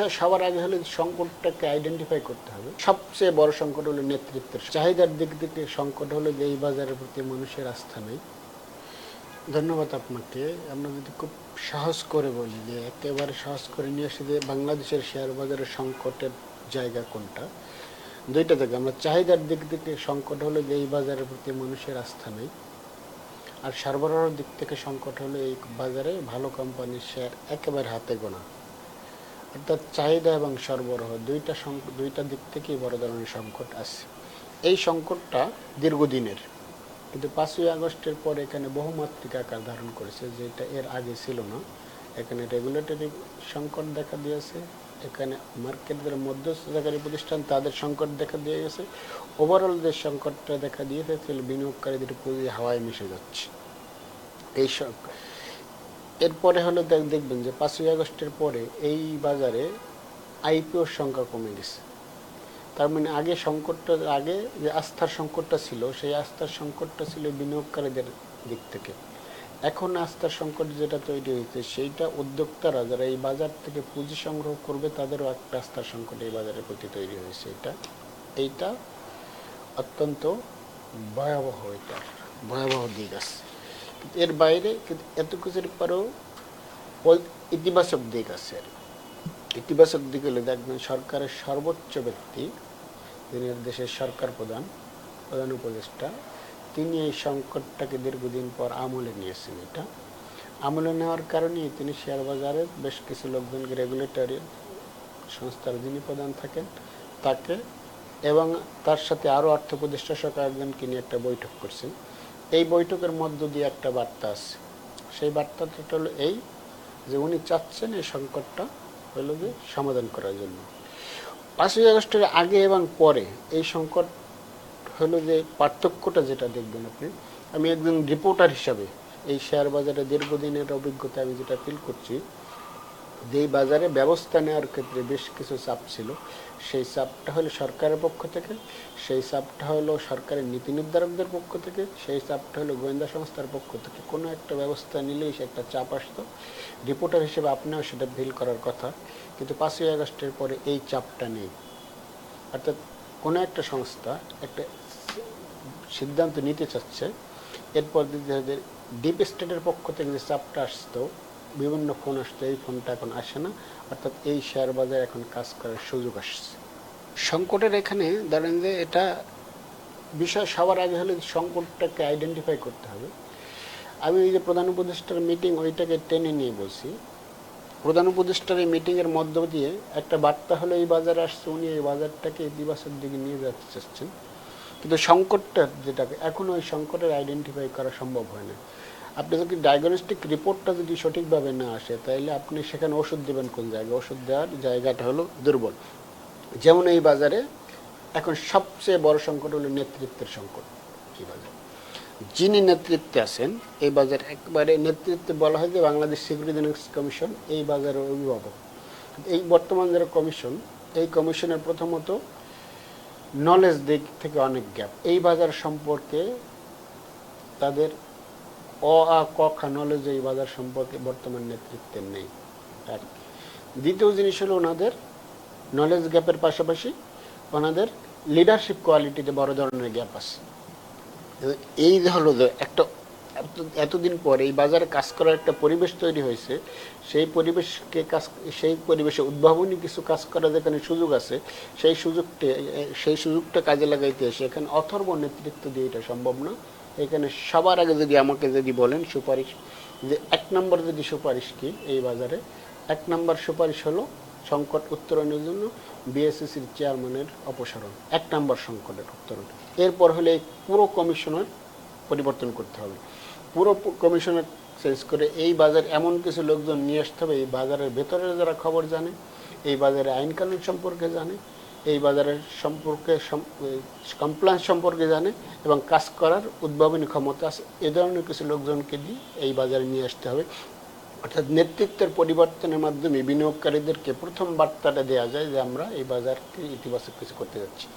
সবার আগে হলে সংকটটাকে আইডেন্টিফাই করতে হবে। সবচেয়ে বড় সংকট হলো নেতৃত্বের। চাহিদার দিক থেকে সংকট হলো যে এই বাজারের প্রতি মানুষের আস্থা নেই। ধন্যবাদ আপনাকে। আমরা যদি খুব সহজ করে বলি যে একেবারে সহজ করে নিয়ে এসে যে বাংলাদেশের শেয়ার বাজারের সংকটের জায়গা কোনটা? দুইটা থেকে আমরা চাহিদার দিক থেকে সংকট হলো যে এই বাজারের প্রতি মানুষের আস্থা নেই। আর সরবরাহের দিক থেকে সংকট হলো এই বাজারে ভালো কোম্পানির শেয়ার একেবারে হাতে গোনা। অর্থাৎ চাহিদা এবং সরবরাহ, দুইটা দুইটা দিক থেকেই বড় ধরনের সংকট আছে। এই সংকটটা দীর্ঘদিনের। কিন্তু পাঁচই আগস্টের পর এখানে বহুমাত্রিক আকার ধারণ করেছে, যেটা এর আগে ছিল না। এখানে রেগুলেটরি সংকট দেখা দিয়েছে, এখানে মার্কেটের মধ্যস্থতাকারী প্রতিষ্ঠান তাদের সংকট দেখা দিয়ে গেছে। ওভারঅল যে সংকটটা দেখা দিয়েছে বিনিয়োগকারীদের পুঁজি হাওয়ায় মিশে যাচ্ছে। এই এরপরে হলো দেখ- দেখবেন যে পাঁচই আগস্টের পরে এই বাজারে আইপিওর সংখ্যা কমে গেছে। তার মানে আগে সংকটটা, আগে যে আস্থার সংকটটা ছিল, সেই আস্থার সংকটটা ছিল বিনিয়োগকারীদের দিক থেকে। এখন আস্থার সংকট যেটা তৈরি হয়েছে, সেইটা উদ্যোক্তারা যারা এই বাজার থেকে পুঁজি সংগ্রহ করবে, তাদেরও একটা আস্থার সংকট এই বাজারের প্রতি তৈরি হয়েছে। এটা, এইটা অত্যন্ত ভয়াবহ, এটা ভয়াবহ দিক আছে। এর বাইরে কিন্তু এত কিছুর পরেও ইতিবাচক দিক আছে। ইতিবাচক দিক হলে দেখবেন সরকারের সর্বোচ্চ ব্যক্তি, যিনি দেশের সরকার প্রধান প্রধান উপদেষ্টা, তিনি এই সংকটটাকে দীর্ঘদিন পর আমলে নিয়েছেন এটা আমলে নেওয়ার কারণেই তিনি শেয়ার বাজারে বেশ কিছু লোকজনকে রেগুলেটরি সংস্থার যিনি প্রধান থাকেন, তাকে এবং তার সাথে আরও অর্থ উপদেষ্টা সহ কয়েকজনকে নিয়ে একটা বৈঠক করছেন এই বৈঠকের মধ্য দিয়ে একটা বার্তা আছে। সেই বার্তাটা হলো এই যে উনি চাচ্ছেন এই সংকটটা হলো যে সমাধান করার জন্য। পাঁচই আগস্টের আগে এবং পরে এই সংকট হলো যে পার্থক্যটা যেটা দেখবেন আপনি, আমি একজন রিপোর্টার হিসাবে এই শেয়ার বাজারে দীর্ঘদিনের অভিজ্ঞতা আমি যেটা ফিল করছি যেই বাজারে ব্যবস্থা নেওয়ার ক্ষেত্রে বেশ কিছু চাপ ছিল, সেই চাপটা হলো সরকারের পক্ষ থেকে, সেই চাপটা হলো সরকারের নীতি নির্ধারকদের পক্ষ থেকে, সেই চাপটা হলো গোয়েন্দা সংস্থার পক্ষ থেকে। কোনো একটা ব্যবস্থা নিলেই সে একটা চাপ আসতো। রিপোর্টার হিসেবে আপনিও সেটা ফিল করার কথা, কিন্তু পাঁচই আগস্টের পরে এই চাপটা নেই। অর্থাৎ কোনো একটা সংস্থা একটা সিদ্ধান্ত নিতে চাচ্ছে, এরপর যদি ডিপ স্টেটের পক্ষ থেকে যে চাপটা আসতো বিভিন্ন ফোন আসতো এই ফোনটা এখন আসে না। অর্থাৎ এই শেয়ার বাজার এখন কাজ করার সুযোগ আসছে। সংকটের এখানে ধরেন যে এটা বিষয় সবার আগে হলে সংকটটাকে আইডেন্টিফাই করতে হবে। আমি ওই যে প্রধান উপদেষ্টার মিটিং ওইটাকে টেনে নিয়ে বলছি। প্রধান উপদেষ্টার এই মিটিংয়ের মধ্য দিয়ে একটা বার্তা হলো, এই বাজারে আসছে, উনি এই বাজারটাকে ইতিবাচক দিকে নিয়ে যেতে চাচ্ছেন। কিন্তু সংকটটা যেটাকে এখনও ওই সংকটের আইডেন্টিফাই করা সম্ভব হয় না। আপনি যদি ডায়াগনস্টিক রিপোর্টটা যদি সঠিকভাবে না আসে তাহলে আপনি সেখানে ওষুধ দেবেন কোন জায়গায়? ওষুধ দেওয়ার জায়গাটা হলো দুর্বল। যেমন এই বাজারে এখন সবচেয়ে বড় সংকট হলো নেতৃত্বের সংকট। এই বাজারে? যিনি নেতৃত্বে আছেন, এই বাজার একবারে নেতৃত্বে বলা হয় যে বাংলাদেশ সিকিউরিটি কমিশন এই বাজারের অভিভাবক। এই বর্তমান যারা কমিশন এই কমিশনের প্রথমত নলেজ দিক থেকে অনেক গ্যাপ এই বাজার সম্পর্কে তাদের অ, আ, ক খা নলেজ এই বাজার সম্পর্কে বর্তমান নেতৃত্বের নেই, আর দ্বিতীয় জিনিস হলো ওনাদের নলেজ গ্যাপের পাশাপাশি ওনাদের লিডারশিপ কোয়ালিটিতে বড় ধরনের গ্যাপ আছে। এই হলো একটা এত- এতদিন পর এই বাজারে কাজ করার একটা পরিবেশ তৈরি হয়েছে, সেই পরিবেশকে কাজ, সেই পরিবেশে উদ্ভাবনী কিছু কাজ করার যেখানে সুযোগ আছে, সেই সুযোগটা সেই সুযোগটা কাজে লাগাইতে এসে এখানে অথর্ব নেতৃত্ব দিয়ে এটা সম্ভব না। এখানে সবার আগে যদি আমাকে যদি বলেন সুপারিশ, যে এক নম্বর যদি সুপারিশ কি এই বাজারে? এক নম্বর সুপারিশ হলো সংকট উত্তরণের জন্য বিএসসিসির চেয়ারম্যানের অপসারণ। এক নম্বর সংকটের উত্তরণ। এরপর হলে পুরো কমিশনের পরিবর্তন করতে হবে। পুরো কমিশনের চেঞ্জ করে এই বাজার এমন কিছু লোকজন নিয়ে আসতে হবে, এই বাজারের ভেতরে যারা খবর জানে, এই বাজারে আইন কানুন সম্পর্কে জানে এই বাজারের সম্পর্কে কমপ্লায়েন্স সম্পর্কে জানে এবং কাজ করার উদ্ভাবনী ক্ষমতা আছে। এ ধরনের কিছু লোকজনকে দিয়ে এই বাজারে নিয়ে আসতে হবে। অর্থাৎ নেতৃত্বের পরিবর্তনের মাধ্যমে বিনিয়োগকারীদেরকে প্রথম বার্তাটা দেওয়া যায় যে আমরা এই বাজারকে ইতিবাচক কিছু করতে যাচ্ছি।